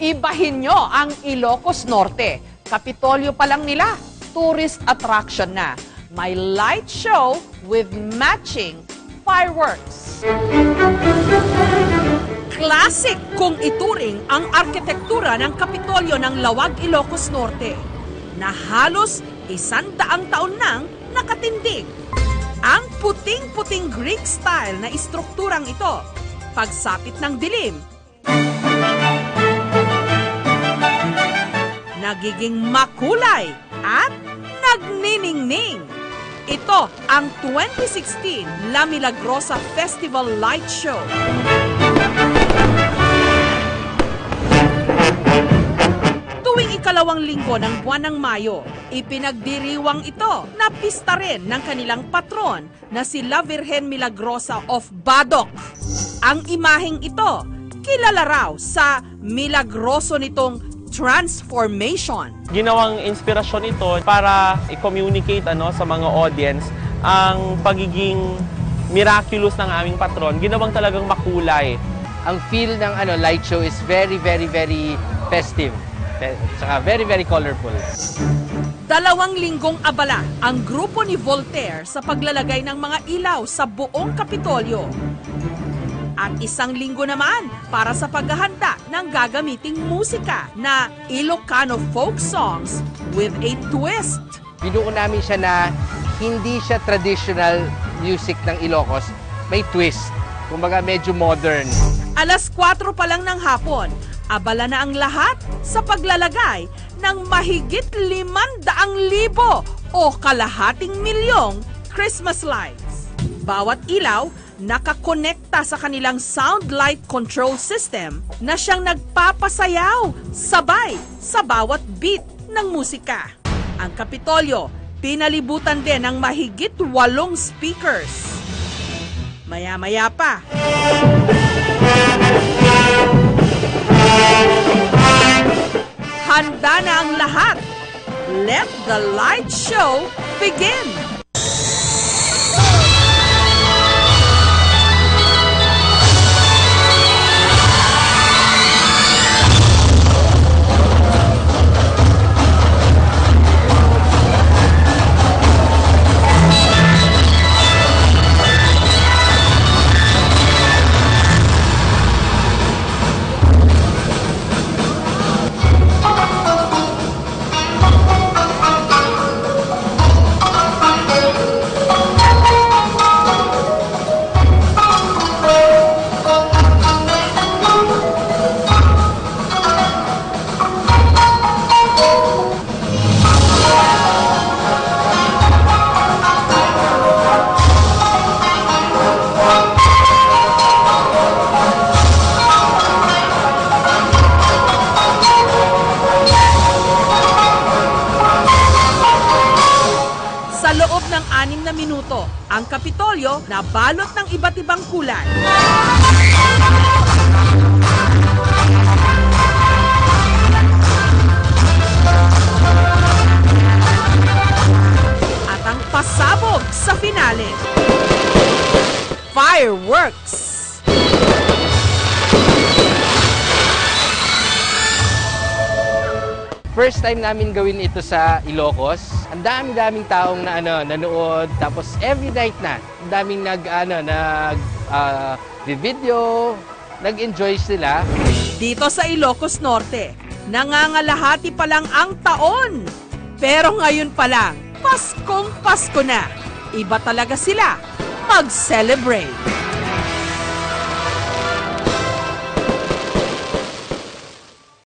Ibahin nyo ang Ilocos Norte. Kapitolyo pa lang nila, tourist attraction na. May light show with matching fireworks. Classic kung ituring ang arkitektura ng Kapitolyo ng Lawag Ilocos Norte na halos isandaang taon nang nakatindig. Ang puting-puting Greek style na istrukturang ito, pagsapit ng dilim, nagiging makulay at nagniningning. Ito ang 2016 La Milagrosa Festival Light Show. Tuwing ikalawang linggo ng buwan ng Mayo, ipinagdiriwang ito na pista rin ng kanilang patron na si La Virgen Milagrosa of Badok. Ang imaheng ito, kilala raw sa milagroso nitong transformation. ginawang inspirasyon ito para i-communicate ano sa mga audience ang pagiging miraculous ng aming patron. Ginawang talagang makulay. ang feel ng ano light show is very very very festive. Fe- Saka very very colorful. Dalawang linggong abala ang grupo ni Voltaire sa paglalagay ng mga ilaw sa buong Kapitolyo. At isang linggo naman para sa paghahanda ng gagamiting musika na Ilocano folk songs with a twist. Binuo namin siya na hindi siya traditional music ng Ilocos. May twist. Kumbaga medyo modern. Alas 4 pa lang ng hapon, abala na ang lahat sa paglalagay ng mahigit 500,000 o kalahating milyong Christmas lights. Bawat ilaw nakakonekta sa kanilang sound light control system na siyang nagpapasayaw sabay sa bawat beat ng musika. Ang Kapitolyo, pinalibutan din ng mahigit walong speakers. Maya-maya pa, Handa na ang lahat. Let the light show begin. Sa loob ng anim na minuto, ang Kapitolyo na balot ng iba't ibang kulay. At ang pasabog sa finale. Fireworks! First time namin gawin ito sa Ilocos. Ang dami-daming taong na ano nanood tapos every night na. Ang daming nag ano nag ah, video, nag-enjoy sila. Dito sa Ilocos Norte, nangangalahati pa lang ang taon. Pero ngayon pa lang, Paskong Pasko na. Iba talaga sila mag-celebrate.